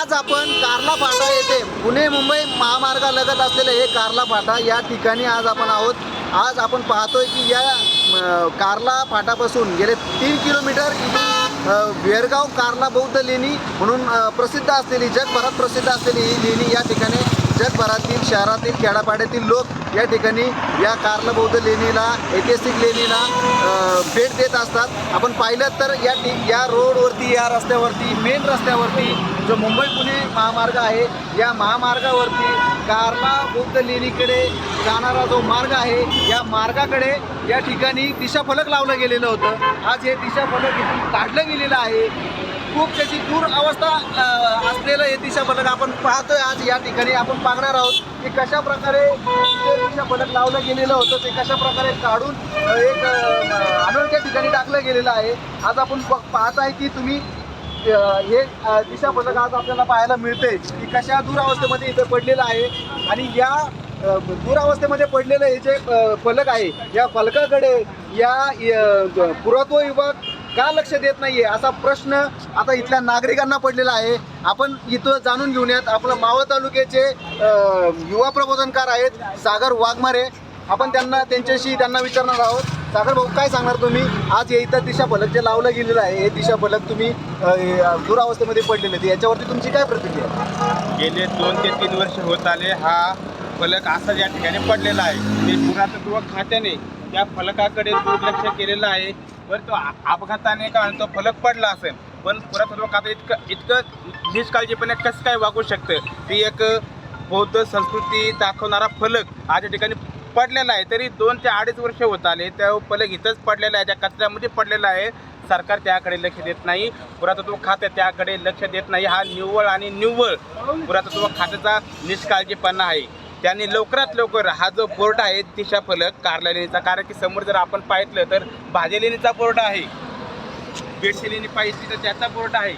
आज आपण कार्ला फाटा येथे पुणे मुंबई महामार्गालगत असलेले हे कार्ला फाटा या ठिकाणी आज आपण आहोत. आज आपण पाहतोय की या कारला कार्ला फाटापासून गेले तीन किलोमीटर इथून वेरगाव कार्ला बौद्ध लेणी म्हणून प्रसिद्ध असलेली जगभरात प्रसिद्ध असलेली ही लेणी या ठिकाणी जगभरातील शहरातील खेड्यापाड्यातील लोक या ठिकाणी या कार्ला बौद्ध लेणीला ऐतिहासिक लेणीला भेट देत असतात. आपण पाहिलं तर या ठि या रोडवरती या रस्त्यावरती मेन रस्त्यावरती जो मुंबई पुणे महामार्ग आहे या महामार्गावरती कारला बौद्ध लेणीकडे जाणारा जो मार्ग आहे या मार्गाकडे या ठिकाणी दिशाफलक लावलं गेलेलं होतं. आज हे दिशाफलक इथून काढलं गेलेलं आहे. खूप त्याची दूर अवस्था असलेलं हे दिशाफलक आपण पाहतोय आज. या ठिकाणी आपण पाहणार आहोत की कशा प्रकारे दिशाफलक लावलं गेलेलं होतं. ते कशा प्रकारे काढून एक अनोळख्या ठिकाणी टाकलं गेलेलं आहे. आज आपण पाहत आहे की तुम्ही हे दिशा पथक आज आपल्याला पाहायला मिळते की कशा दुरावस्थेमध्ये इथं पडलेलं आहे आणि या दुरावस्थेमध्ये पडलेलं हे जे फलक आहे या फलकाकडे या अ, पुरातत्व विभाग का लक्ष देत नाहीये असा प्रश्न आता इथल्या नागरिकांना पडलेला आहे. आपण इथं जाणून घेऊयात. आपलं मावळ तालुक्याचे युवा प्रबोधनकार आहेत सागर वाघमारे. आपण त्यांना त्यांच्याशी त्यांना विचारणार आहोत. सागर भाऊ काय सांगणार तुम्ही? आज हे इथं दिशाफलक जे लावलं गेलेलं आहे हे दिशाफलक तुम्ही दुरावस्थेमध्ये पडलेले आहेत. याच्यावरती तुमची काय प्रतिक्रिया गेले दोन ते तीन वर्ष होत आले हा फलक असा या ठिकाणी पडलेला आहे ते पुरातत्व खात्याने त्या फलकाकडे दुर्लक्ष केलेलं आहे. बरं तो आ- अपघाताने का तो फलक पडला असेल पण पुरातत्व खातं इतकं इतकं निष्काळजीपणे कसं काय वागू शकतं? ती एक बौद्ध संस्कृती दाखवणारा फलक आज या ठिकाणी पडलेला आहे तरी दोन ते अडीच वर्ष होत आले. त्या पलक इथंच पडलेला आहे त्या कचऱ्यामध्ये पडलेला आहे. सरकार त्याकडे लक्ष देत नाही. पुरातत्व खाते त्याकडे लक्ष देत नाही. हा निव्वळ आणि निव्वळ पुरातत्व खात्याचा निष्काळजीपणा आहे. त्यांनी लवकरात लवकर हा जो बोर्ड आहे दिशा फलक कारला लेणीचा कारण की समोर जर आपण पाहितलं तर भाजे लेणीचा बोर्ड आहे. बेडशी लेणी पाहिजे तर त्याचा बोर्ड आहे.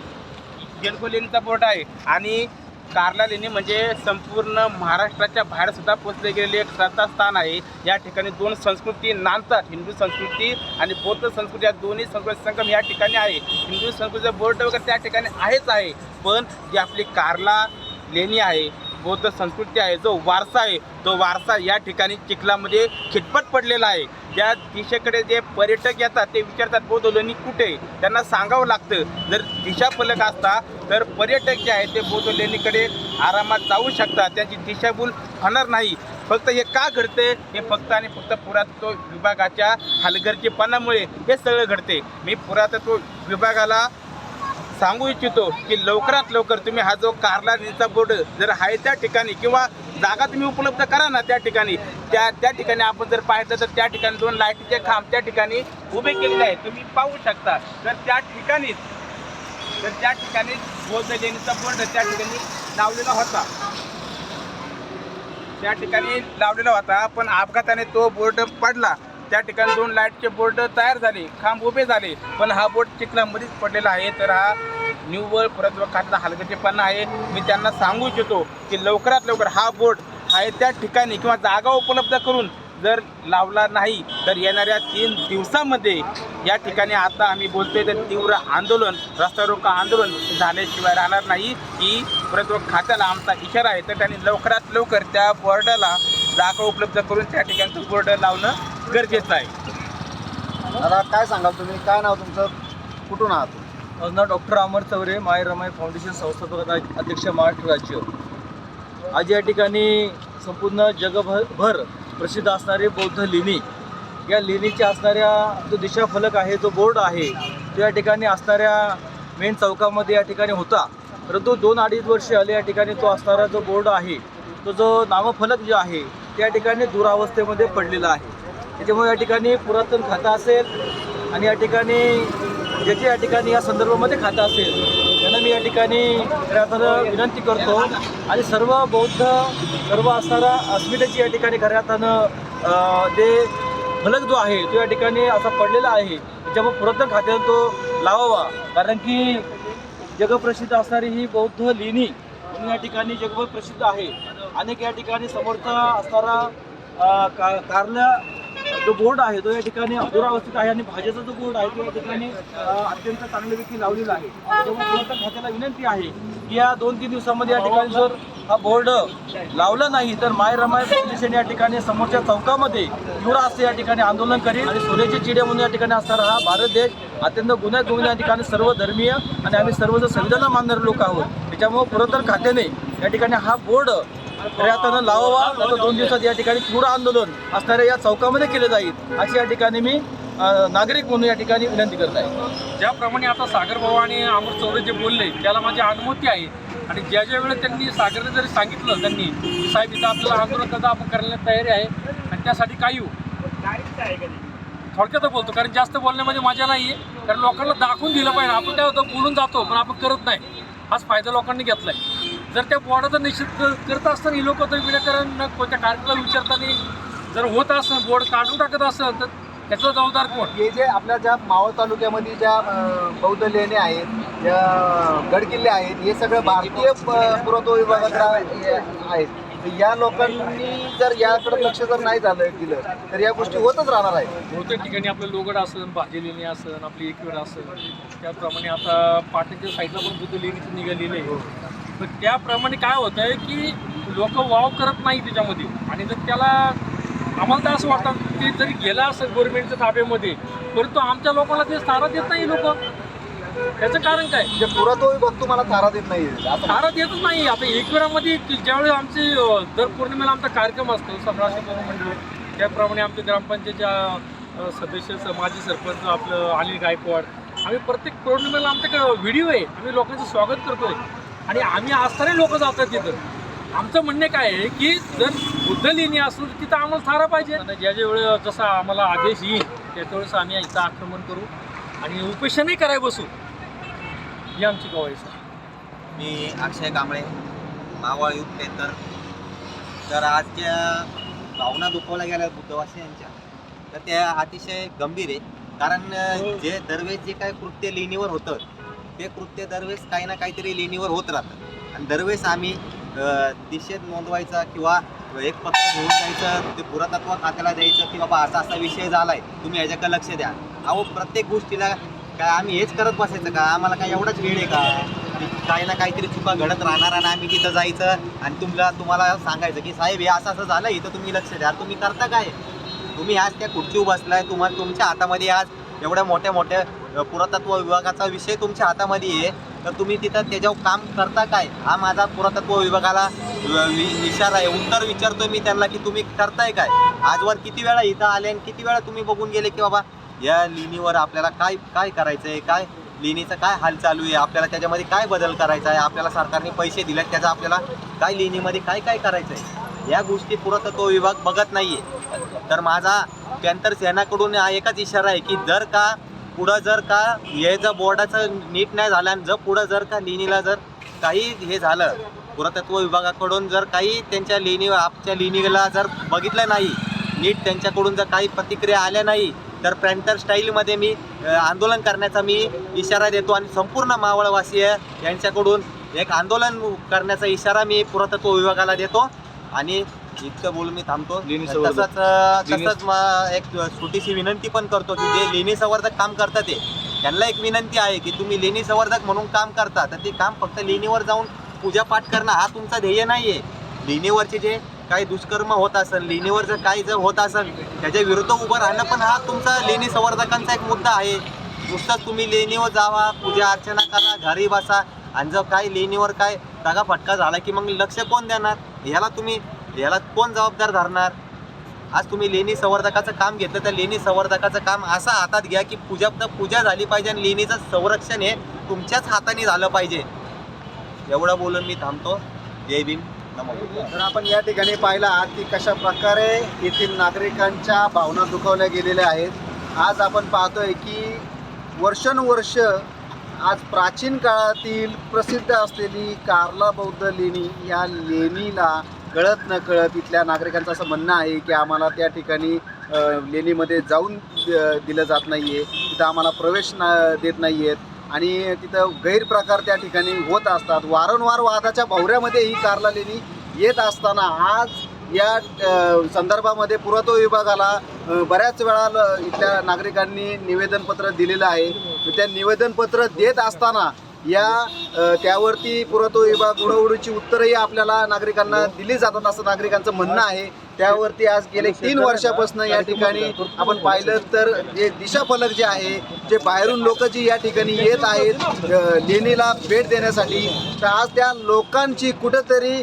गेलको लेणीचा बोर्ड आहे. आणि कारला लेणी म्हणजे संपूर्ण महाराष्ट्राच्या बाहेर सुद्धा पोचले गेलेले एक श्रद्धास्थान आहे. या ठिकाणी दोन संस्कृती नांदतात हिंदू संस्कृती आणि बौद्ध संस्कृती या दोन्ही संस्कृती संगम या ठिकाणी आहे. हिंदू संस्कृतीचं बोर्ड वगैरे त्या ठिकाणी आहेच आहे. पण जी आपली कारला लेणी आहे बौद्ध संस्कृती आहे जो वारसा आहे तो वारसा या ठिकाणी चिखलामध्ये खिटपट पडलेला आहे. त्या दिशेकडे जे पर्यटक येतात ते विचारतात बौद्ध लेणी कुठे आहे? त्यांना सांगावं लागतं. जर दिशा फलक असता तर पर्यटक जे आहेत ते बौद्ध लेणीकडे आरामात जाऊ शकतात. त्यांची दिशाभूल होणार नाही. फक्त हे का घडते हे फक्त आणि फक्त पुरातत्व विभागाच्या हलगर्जीपणामुळे हे सगळं घडते मी पुरातत्व विभागाला सांगू इच्छितो की लवकरात लवकर तुम्ही हा जो कारला नीचा बोर्ड जर आहे त्या ठिकाणी किंवा जागा तुम्ही उपलब्ध करा ना त्या ठिकाणी त्या त्या ठिकाणी आपण जर पाहिलं तर त्या ठिकाणी दोन लाईटीचे खांब त्या ठिकाणी उभे केलेले आहेत. तुम्ही पाहू शकता. तर त्या ठिकाणीच तर त्या ठिकाणी बौद्ध लेणीचा बोर्ड त्या ठिकाणी लावलेला होता. त्या ठिकाणी लावलेला होता पण अपघाताने तो बोर्ड पडला. त्या ठिकाणी दोन लाईटचे बोर्ड तयार झाले खांब उभे झाले पण हा बोर्ड चिखलामध्येच पडलेला आहे. तर हा निव्वळ पुरातत्व खात्याचा हलगर्जीपणा आहे. मी त्यांना सांगू इच्छितो की लवकरात लवकर हा बोर्ड आहे त्या ठिकाणी किंवा जागा उपलब्ध करून जर लावला नाही तर येणाऱ्या तीन दिवसामध्ये या ठिकाणी आता आम्ही बोलतोय तर तीव्र आंदोलन रस्ता रोका आंदोलन झाल्याशिवाय राहणार नाही. ही पुरातत्व खात्याला आमचा इशारा आहे. तर त्यांनी लवकरात लवकर त्या बोर्डाला जागा उपलब्ध करून त्या ठिकाणचं बोर्ड लावणं गरजेचं आहे. आता काय सांगाल तुम्ही? काय नाव तुमचं? कुठून आहात माझं नाव डॉक्टर अमर चौरे माय रमाई फाउंडेशन संस्थापक अध- अध्यक्ष महाराष्ट्र राज्य. आज या ठिकाणी संपूर्ण जगभर भर प्रसिद्ध असणारे बौद्ध लेणी. या लेणीच्या असणाऱ्या जो दिशा फलक आहे जो बोर्ड आहे तो या ठिकाणी असणाऱ्या मेन चौकामध्ये या ठिकाणी होता. परंतु दोन अडीच वर्ष आले या ठिकाणी तो असणारा जो बोर्ड आहे तो जो नामफलक जो आहे त्या ठिकाणी दुरावस्थेमध्ये पडलेला आहे. त्याच्यामुळे या ठिकाणी पुरातन खातं असेल आणि या ठिकाणी जे या ठिकाणी या संदर्भामध्ये खातं असेल त्यांना मी या ठिकाणी खऱ्या विनंती करतो. आणि सर्व बौद्ध सर्व असणारा अस्मितेची या ठिकाणी खऱ्या अर्थानं जे फलक जो आहे तो या ठिकाणी असा पडलेला आहे. त्याच्यामुळे पुरातन खात्यानं तो लावावा. कारण की जगप्रसिद्ध असणारी ही बौद्ध लेणी म्हणून या ठिकाणी जगभर प्रसिद्ध आहे. अनेक या ठिकाणी समोरचा असणारा का कारल्या जो बोर्ड आहे तो या ठिकाणी अधुरावस्थित आहे आणि भाज्याचा जो बोर्ड आहे तो या ठिकाणी अत्यंत चांगल्यापैकी लावलेला आहे. त्यामुळे खात्याला विनंती आहे की या दोन तीन दिवसामध्ये या ठिकाणी जर हा बोर्ड लावला नाही तर माय रमाय पोलिसांनी या ठिकाणी समोरच्या चौकामध्ये तीव्र असं या ठिकाणी आंदोलन करील आणि सोन्याचे चिडे म्हणून या ठिकाणी असणारा हा भारत देश अत्यंत गुन्ह्यात गुन्हे या ठिकाणी सर्व धर्मीय आणि आम्ही सर्व जर संविधान मानणारे लोक आहोत. त्याच्यामुळे पुरवठा खात्याने या ठिकाणी हा बोर्ड पर्यटन लावावा. आता दोन दिवसात या ठिकाणी तीव्र आंदोलन असणाऱ्या या चौकामध्ये केलं जाईल अशी या ठिकाणी मी नागरिक म्हणून या ठिकाणी विनंती करत आहे. ज्याप्रमाणे आता सागर भाऊ आणि अमर चौरे जे बोलले त्याला माझी अनुमती आहे. आणि ज्या ज्या वेळेस त्यांनी सागरने जरी सांगितलं त्यांनी की साहेब इथं आपल्याला आंदोलन करता आपण करण्यात तयारी आहे आणि त्यासाठी काय येऊ हो. थोडक्यात बोलतो कारण जास्त बोलण्यामध्ये मजा नाही आहे कारण लोकांना दाखवून दिलं पाहिजे. आपण काय होतं बोलून जातो पण आपण करत नाही. हाच फायदा लोकांनी घेतलाय. जर त्या बोर्डाचा निश्चित करत असताना ही लोक तर विनाकारण कोणत्या कार्यक्रमाला विचारताना जर होत असं बोर्ड काढून टाकत असेल तर त्याचा जबाबदार कोण? हे जे आपल्या ज्या मावळ तालुक्यामध्ये ज्या बौद्ध लेणे आहेत ज्या गडकिल्ले आहेत हे सगळं भारतीय पुरातत्व विभागात आहेत. तर या लोकांनी जर याकडे लक्ष जर नाही झालं दिलं तर या गोष्टी होतच राहणार आहेत. बहुतेक ठिकाणी आपलं लोगड असन भाजी लेणी असन आपली एकवेळ असन त्याप्रमाणे आता पाटणच्या साईडला पण बुद्ध लेणीचं निघालेलं आहे. तर त्याप्रमाणे काय होत आहे की लोक वाव करत नाही त्याच्यामध्ये. आणि जर त्याला आम्हाला तर असं वाटतं की जरी गेला असेल गव्हर्नमेंटच्या ताब्यामध्ये परंतु आमच्या लोकांना ते सारा देत नाही लोक. त्याचं कारण काय? जे पुरातत्व विभाग तुम्हाला तारा देत नाही सारा देतच नाही. आता एक वेळामध्ये ज्यावेळेस आमचे दर पौर्णिमेला आमचा कार्यक्रम असतो सतराशे मंडळ त्याप्रमाणे आमच्या ग्रामपंचायतच्या सदस्य माजी सरपंच आपलं अनिल गायकवाड आम्ही प्रत्येक पौर्णिमेला आमच्याकडे व्हिडिओ आहे. आम्ही लोकांचं स्वागत करतोय. आणि आम्ही असताना लोक जातात तिथं. आमचं म्हणणे काय आहे की जर बुद्ध लेणी तर तिथं आम्हाला सारा पाहिजे. ज्या ज्या वेळेस जसा आम्हाला आदेश येईल त्याच्या वेळेस आम्ही इथं आक्रमण करू आणि उपेक्षाही कराय बसू. ही आमची गवाही सर. मी अक्षय कांबळे मावळ युथ केंद्र तर आजच्या भावना दुखवल्या गेल्या बुद्धवासियांच्या तर त्या अतिशय गंभीर आहे. कारण अ, जे दरवेळेस जे काही कृत्य लेणीवर होतं हे कृत्य दरवेळेस काही ना काहीतरी लेणीवर होत राहतं. आणि दरवेळेस आम्ही दिशेत निषेध नोंदवायचा किंवा एक पत्र घेऊन जायचं ते पुरातत्व खात्याला द्यायचं की बाबा असा असा विषय झालाय तुम्ही याच्याकडे लक्ष द्या. अहो प्रत्येक गोष्टीला काय आम्ही हेच करत बसायचं का? आम्हाला काय एवढाच वेळ आहे का? काही ना काहीतरी चुका घडत राहणार आणि आम्ही तिथं जायचं आणि तुम्हाला तुम्हाला सांगायचं की साहेब हे असं असं झालं इथं तुम्ही लक्ष द्या. तुम्ही करता काय? तुम्ही आज त्या खुर्चीवर बसलाय तुम्हाला तुमच्या हातामध्ये आज एवढ्या मोठ्या मोठ्या पुरातत्व विभागाचा विषय तुमच्या हातामध्ये आहे. तर तुम्ही तिथं त्याच्यावर काम करता काय? हा माझा पुरातत्व विभागाला वि- इशारा आहे. उत्तर विचारतोय मी त्यांना की तुम्ही करताय काय? आजवर किती वेळा इथं आले आणि किती वेळा तुम्ही बघून गेले की बाबा या लिनीवर आपल्याला काय काय करायचं आहे काय लिनीचं काय हाल चालू आहे? आपल्याला त्याच्यामध्ये काय बदल करायचा आहे? आपल्याला सरकारने पैसे दिलेत त्याचा आपल्याला काय लिनीमध्ये काय काय करायचं आहे या गोष्टी पुरातत्व विभाग बघत नाही आहे तर माझा पॅन्थर सेनाकडून हा एकच इशारा आहे की जर का पुढं जर का हे जर बोर्डाचं नीट नाही झालं आणि जर पुढं जर का लिनीला जर काही हे झालं पुरातत्व विभागाकडून जर काही त्यांच्या लेणीवर आपच्या लेणीला जर बघितलं नाही नीट त्यांच्याकडून जर काही प्रतिक्रिया आल्या नाही तर पॅन्थर स्टाईलमध्ये मी आंदोलन करण्याचा मी इशारा देतो आणि संपूर्ण मावळवासीय यांच्याकडून एक आंदोलन करण्याचा इशारा मी पुरातत्व विभागाला देतो. आणि इतकं बोलून मी थांबतो. लेणी संवर्धक. तसंच लेणी- तसंच म- एक छोटीशी विनंती पण करतो की जे लेणी संवर्धक काम करतात ते त्यांना एक विनंती आहे की तुम्ही लेणी संवर्धक म्हणून काम करता तर ते काम फक्त लेणीवर जाऊन पूजापाठ करणं हा तुमचा ध्येय नाही आहे लेणीवरचे जे काही दुष्कर्म होत असेल लेणीवर जर काही जर होत असेल त्याच्या विरुद्ध उभं राहणं पण हा तुमचा लेणी संवर्धकांचा एक मुद्दा आहे. नुसतंच तुम्ही लेणीवर जावा पूजा अर्चना करा घरी बसा आणि जर काही लेणीवर काय दगा फटका झाला की मग लक्ष कोण देणार? ह्याला तुम्ही याला कोण जबाबदार धरणार? आज तुम्ही लेणी संवर्धकाचं काम घेतलं तर लेणी संवर्धकाचं काम असं हातात घ्या की पूजा पूजा झाली पाहिजे आणि लेणीचं संरक्षण हे तुमच्याच हाताने झालं पाहिजे. एवढं बोलून मी थांबतो. जय भीम. नमो तर आपण या ठिकाणी पाहिला की कशा प्रकारे येथील नागरिकांच्या भावना दुखावल्या गेलेल्या आहेत. आज आपण पाहतोय की वर्षानुवर्ष आज प्राचीन काळातील प्रसिद्ध असलेली कार्ला बौद्ध लेणी या लेणीला कळत न कळत इथल्या नागरिकांचं असं म्हणणं आहे की आम्हाला त्या ठिकाणी लेणीमध्ये जाऊन दिलं जात नाही आहे तिथं आम्हाला प्रवेश ना देत नाही आहेत आणि तिथं गैरप्रकार त्या ठिकाणी होत असतात. वारंवार वादाच्या भवऱ्यामध्ये ही कारला लेणी येत असताना आज या संदर्भामध्ये पुरातत्व विभागाला बऱ्याच वेळा ल- इथल्या नागरिकांनी निवेदनपत्र दिलेलं आहे. त्या निवेदनपत्र देत असताना या त्यावरती पुरातत्व विभाग उडवडीची उत्तरही आपल्याला नागरिकांना दिली जातात असं नागरिकांचं म्हणणं आहे. त्यावरती आज गेले तीन वर्षापासून या ठिकाणी आपण पाहिलं तर जे दिशाफलक जे आहे जे बाहेरून लोक जी या ठिकाणी येत आहेत लेणीला भेट देण्यासाठी तर आज त्या लोकांची कुठंतरी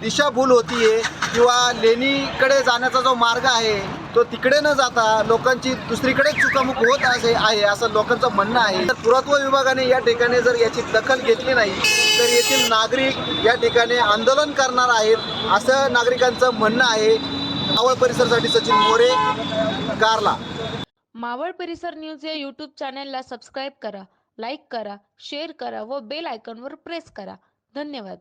दिशाभूल होतीये किंवा लेणीकडे जाण्याचा जो मार्ग आहे तो तिकडे न जाता लोकांची दुसरीकडे चुकामुक होत असे आहे असं लोकांचं म्हणणं आहे. तर पुरातत्व विभागाने या ठिकाणी जर याची दखल घेतली नाही तर येथील नागरिक या ठिकाणी आंदोलन करणार आहेत असं नागरिकांचं म्हणणं आहे. आवळ परिसरसाठी सचिन मोरे कारला. मावळ परिसर न्यूज या यूट्यूब चॅनलला सबस्क्राईब करा लाईक करा शेअर करा व बेल आयकॉनवर प्रेस करा. धन्यवाद.